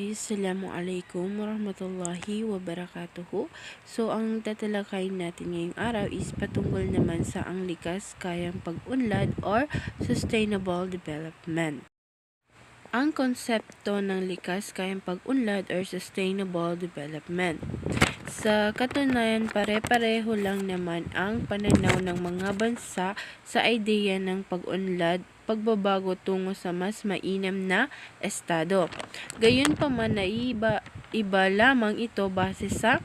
Okay, Assalamualaikum warahmatullahi wabarakatuh. So, ang tatalakayin natin ngayong araw is patungkol naman sa ang likas kayang pag-unlad or sustainable development. Ang konsepto ng likas kayang pag-unlad or sustainable development. Sa katunayan, pare-pareho lang naman ang pananaw ng mga bansa sa ideya ng pag-unlad pagbabago tungo sa mas mainam na estado. Gayunpaman na iba, iba lamang ito base sa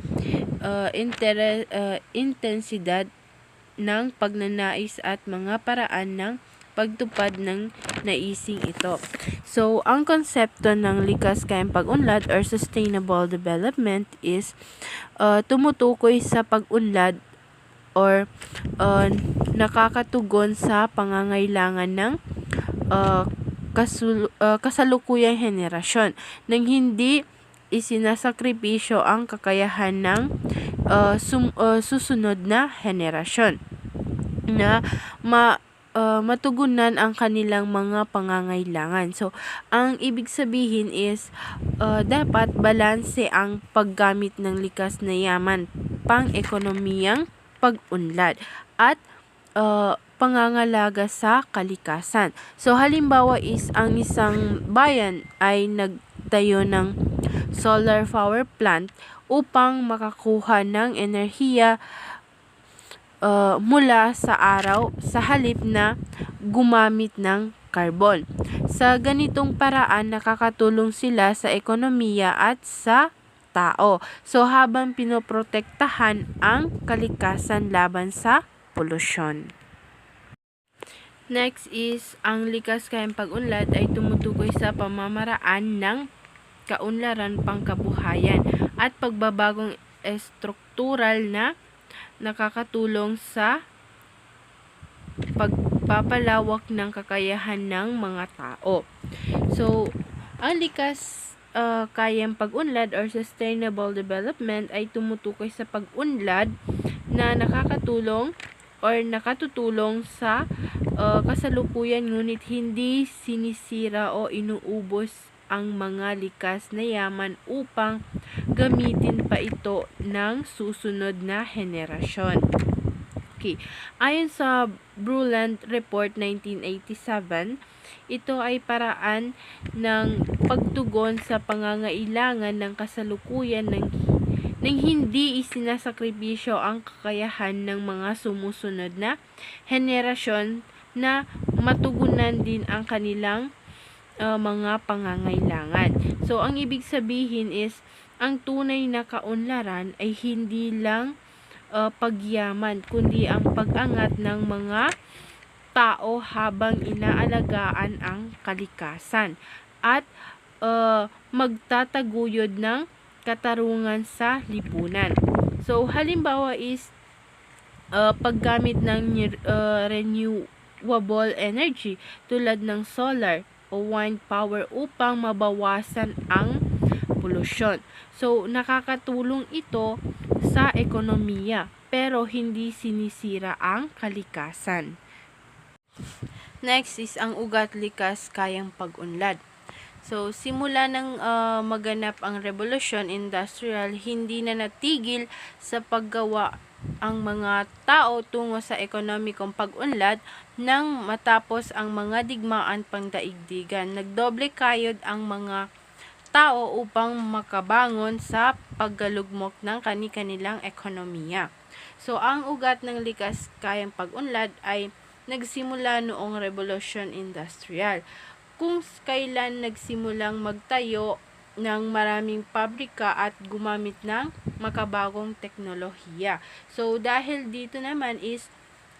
uh, inter, uh, intensidad ng pagnanais at mga paraan ng pagtupad ng naising ito. So, ang konsepto ng likas kayang pag-unlad or sustainable development is uh, tumutukoy sa pag-unlad or uh, nakakatugon sa pangangailangan ng uh, kasul- uh, kasalukuyang henerasyon nang hindi isinasakripisyo ang kakayahan ng uh, sum- uh, susunod na henerasyon na ma uh, matugunan ang kanilang mga pangangailangan. So, ang ibig sabihin is uh, dapat balanse ang paggamit ng likas na yaman pang ekonomiyang pag-unlad at uh, pangangalaga sa kalikasan. So halimbawa is ang isang bayan ay nagtayo ng solar power plant upang makakuha ng enerhiya uh, mula sa araw sa halip na gumamit ng carbon. Sa ganitong paraan nakakatulong sila sa ekonomiya at sa tao. So habang pinoprotektahan ang kalikasan laban sa polusyon. Next is, ang likas kayang pag-unlad ay tumutukoy sa pamamaraan ng kaunlaran pangkabuhayan at pagbabagong estruktural na nakakatulong sa pagpapalawak ng kakayahan ng mga tao. So, ang likas uh, kayang pag-unlad or sustainable development ay tumutukoy sa pag-unlad na nakakatulong or nakatutulong sa uh, kasalukuyan ngunit hindi sinisira o inuubos ang mga likas na yaman upang gamitin pa ito ng susunod na henerasyon. Okay. Ayon sa Bruland Report 1987, ito ay paraan ng pagtugon sa pangangailangan ng kasalukuyan ng nang hindi isinasakripisyo ang kakayahan ng mga sumusunod na henerasyon na matugunan din ang kanilang uh, mga pangangailangan. So, ang ibig sabihin is, ang tunay na kaunlaran ay hindi lang uh, pagyaman, kundi ang pag-angat ng mga tao habang inaalagaan ang kalikasan at uh, magtataguyod ng katarungan sa lipunan. So, halimbawa is uh, paggamit ng uh, renew renewable energy tulad ng solar o wind power upang mabawasan ang polusyon. So, nakakatulong ito sa ekonomiya pero hindi sinisira ang kalikasan. Next is ang ugat likas kayang pag-unlad. So, simula ng uh, maganap ang revolusyon industrial, hindi na natigil sa paggawa ang mga tao tungo sa ekonomikong pag-unlad nang matapos ang mga digmaan pangdaigdigan. Nagdoble kayod ang mga tao upang makabangon sa paggalugmok ng kani-kanilang ekonomiya. So, ang ugat ng likas kayang pag-unlad ay nagsimula noong Revolution Industrial. Kung kailan nagsimulang magtayo ng maraming pabrika at gumamit ng makabagong teknolohiya. So, dahil dito naman is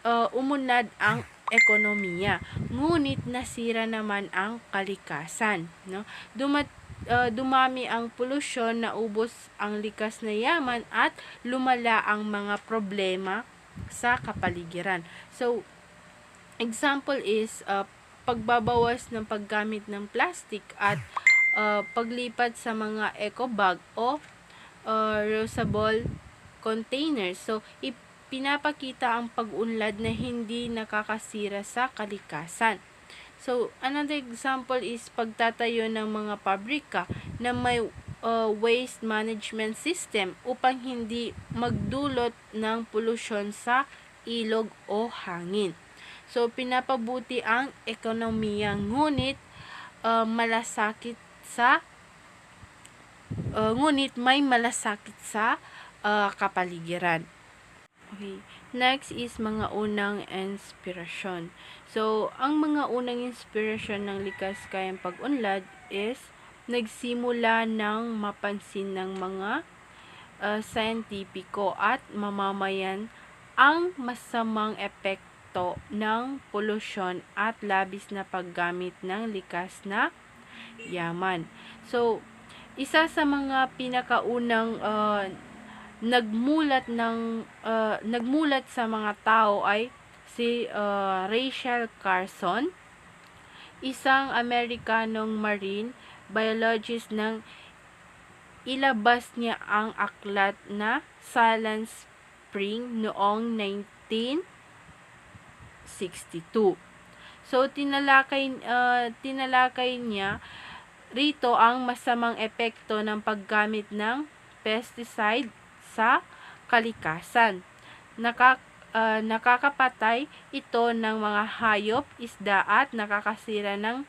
uh, umunlad ang ekonomiya. Ngunit nasira naman ang kalikasan, no? Dumat uh, dumami ang polusyon, naubos ang likas na yaman at lumala ang mga problema sa kapaligiran. So, example is uh, pagbabawas ng paggamit ng plastic at uh, paglipat sa mga eco bag o uh, reusable containers. So, ip pinapakita ang pag-unlad na hindi nakakasira sa kalikasan. So, another example is pagtatayo ng mga pabrika. na may uh, waste management system upang hindi magdulot ng polusyon sa ilog o hangin. So, pinapabuti ang ekonomiya, ngunit uh, malasakit sa uh, ngunit may malasakit sa uh, kapaligiran. Okay. Next is mga unang inspirasyon. So, ang mga unang inspirasyon ng likas kayang pag-unlad is nagsimula ng mapansin ng mga uh, scientifico at mamamayan ang masamang epekto ng polusyon at labis na paggamit ng likas na yaman. So, isa sa mga pinakaunang uh, nagmulat ng uh, nagmulat sa mga tao ay si uh, Rachel Carson, isang Amerikanong marine biologist nang ilabas niya ang aklat na Silent Spring noong 1962. So tinalakay uh, tinalakay niya rito ang masamang epekto ng paggamit ng pesticide sa kalikasan. Nakak uh, nakakapatay ito ng mga hayop, isda at nakakasira ng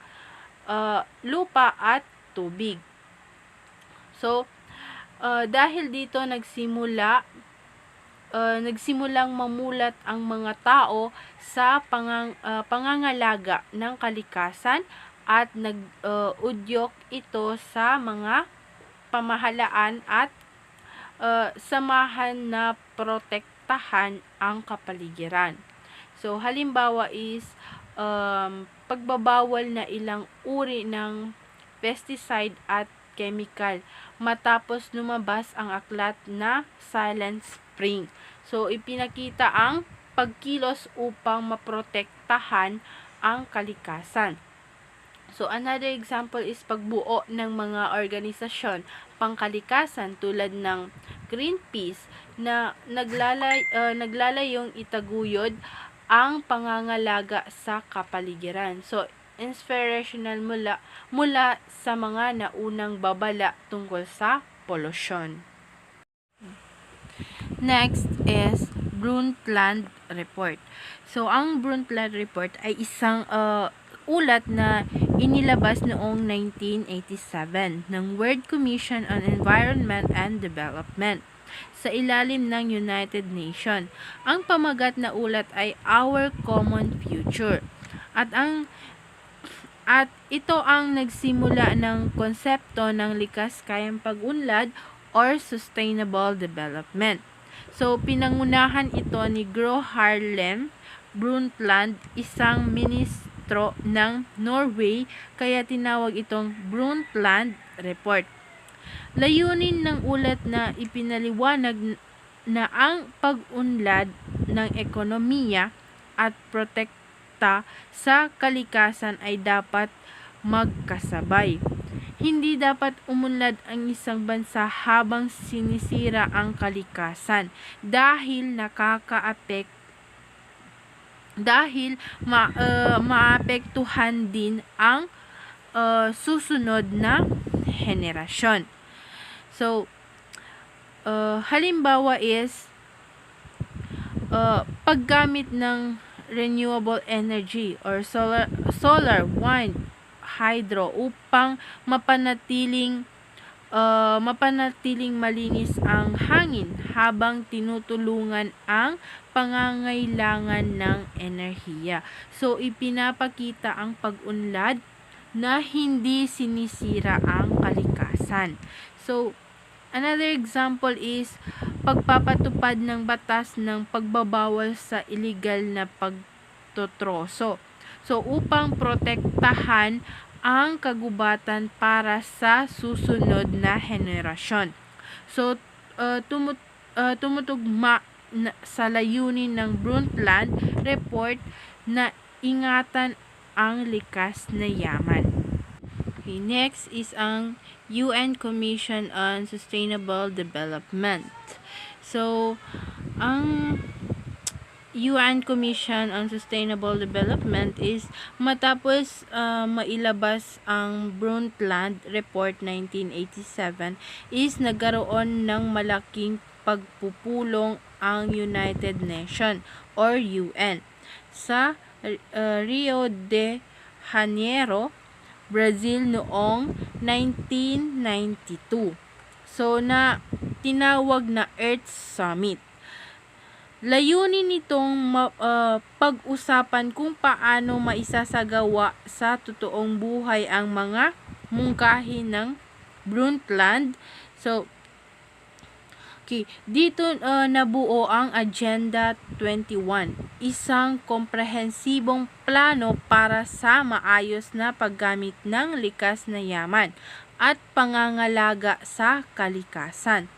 uh, lupa at tubig. So, uh, dahil dito nagsimula uh, nagsimulang mamulat ang mga tao sa pangang, uh, pangangalaga ng kalikasan at nag-udyok uh, ito sa mga pamahalaan at uh, samahan na protektahan ang kapaligiran. So, halimbawa is um, pagbabawal na ilang uri ng pesticide at chemical matapos lumabas ang aklat na Silent Spring. So, ipinakita ang pagkilos upang maprotektahan ang kalikasan. So, another example is pagbuo ng mga organisasyon pangkalikasan tulad ng Greenpeace na naglalay, uh, naglalayong itaguyod ang pangangalaga sa kapaligiran. So, inspirational mula, mula sa mga naunang babala tungkol sa polusyon. Next is Brundtland Report. So, ang Brundtland Report ay isang uh, ulat na inilabas noong 1987 ng World Commission on Environment and Development sa ilalim ng United Nations. Ang pamagat na ulat ay Our Common Future. At ang at ito ang nagsimula ng konsepto ng likas kayang pag-unlad or sustainable development. So, pinangunahan ito ni Gro Harlem Brundtland, isang ministro ng Norway kaya tinawag itong Brundtland Report. Layunin ng ulat na ipinaliwanag na ang pag-unlad ng ekonomiya at protekta sa kalikasan ay dapat magkasabay. Hindi dapat umunlad ang isang bansa habang sinisira ang kalikasan dahil nakakaapekto dahil ma, uh, maapektuhan din ang uh, susunod na henerasyon. So, uh, halimbawa is uh, paggamit ng renewable energy or solar, solar, wind, hydro upang mapanatiling uh, mapanatiling malinis ang hangin habang tinutulungan ang pangangailangan ng enerhiya. So, ipinapakita ang pag-unlad na hindi sinisira ang kalikasan. So, another example is pagpapatupad ng batas ng pagbabawal sa illegal na pagtotroso. So, upang protektahan ang kagubatan para sa susunod na henerasyon. So, uh, tumut uh, tumutugma na, sa layunin ng Brundtland Report na ingatan ang likas na yaman. Okay, next is ang UN Commission on Sustainable Development. So, ang UN Commission on Sustainable Development is matapos uh, mailabas ang Brundtland Report 1987 is nagkaroon ng malaking pagpupulong ang United Nations or UN sa uh, Rio de Janeiro, Brazil noong 1992. So na tinawag na Earth Summit. Layunin nitong uh, pag-usapan kung paano maisasagawa sa totoong buhay ang mga mungkahi ng Brundtland. So, okay, dito uh, nabuo ang Agenda 21, isang komprehensibong plano para sa maayos na paggamit ng likas na yaman at pangangalaga sa kalikasan.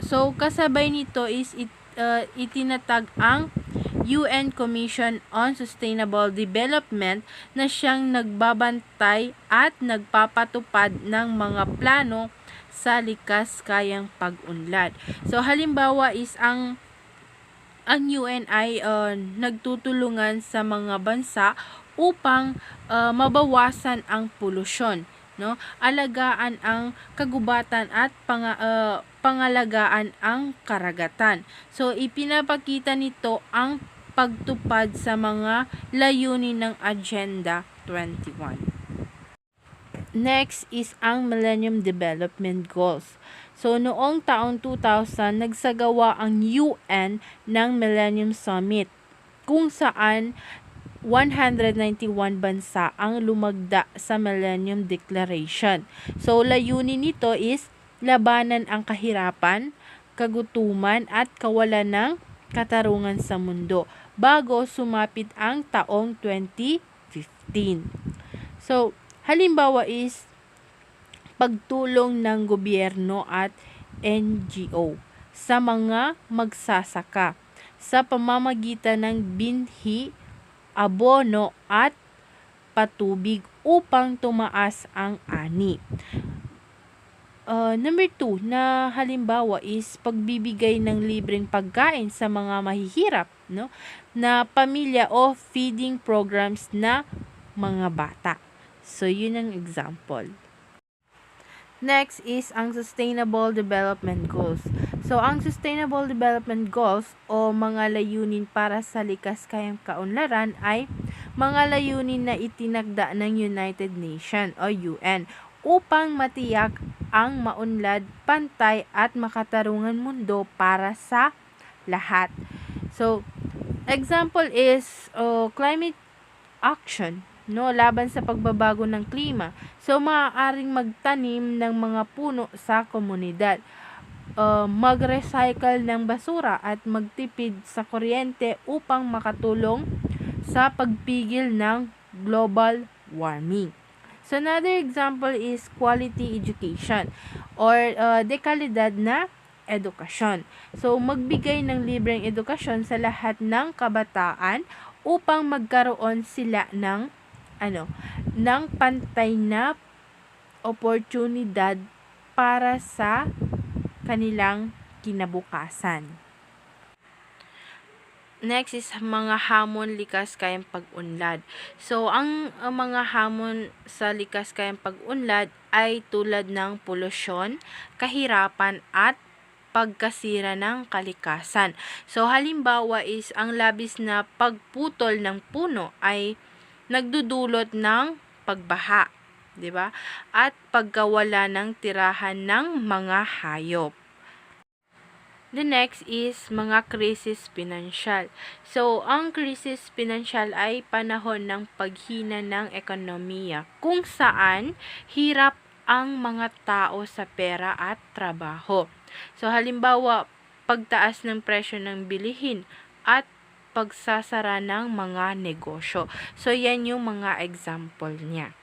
So, kasabay nito is it uh, itinatag ang UN Commission on Sustainable Development na siyang nagbabantay at nagpapatupad ng mga plano sa likas kayang pag-unlad. So halimbawa is ang ang UN ay uh, nagtutulungan sa mga bansa upang uh, mabawasan ang polusyon no alagaan ang kagubatan at pang, uh, pangalagaan ang karagatan so ipinapakita nito ang pagtupad sa mga layunin ng agenda 21 Next is ang Millennium Development Goals. So, noong taong 2000, nagsagawa ang UN ng Millennium Summit kung saan 191 bansa ang lumagda sa Millennium Declaration. So, layunin nito is labanan ang kahirapan, kagutuman at kawalan ng katarungan sa mundo bago sumapit ang taong 2015. So, halimbawa is pagtulong ng gobyerno at NGO sa mga magsasaka sa pamamagitan ng binhi abono at patubig upang tumaas ang ani. Uh, number two, na halimbawa is pagbibigay ng libreng pagkain sa mga mahihirap, no? Na pamilya o feeding programs na mga bata. So, yun ang example. Next is ang Sustainable Development Goals. So, ang Sustainable Development Goals o mga layunin para sa likas kayang kaunlaran ay mga layunin na itinagda ng United Nations o UN upang matiyak ang maunlad, pantay at makatarungan mundo para sa lahat. So, example is uh, climate action no laban sa pagbabago ng klima. So maaaring magtanim ng mga puno sa komunidad. Uh, mag-recycle ng basura at magtipid sa kuryente upang makatulong sa pagpigil ng global warming. So another example is quality education or uh, dekalidad na edukasyon. So magbigay ng libreng edukasyon sa lahat ng kabataan upang magkaroon sila ng ano, ng pantay na oportunidad para sa kanilang kinabukasan. Next is mga hamon likas kayang pag-unlad. So, ang, ang mga hamon sa likas kayang pag-unlad ay tulad ng polusyon, kahirapan at pagkasira ng kalikasan. So, halimbawa is ang labis na pagputol ng puno ay nagdudulot ng pagbaha, 'di ba? At pagkawala ng tirahan ng mga hayop. The next is mga krisis pinansyal. So, ang krisis pinansyal ay panahon ng paghina ng ekonomiya kung saan hirap ang mga tao sa pera at trabaho. So, halimbawa, pagtaas ng presyo ng bilihin at pagsasara ng mga negosyo. So, yan yung mga example niya.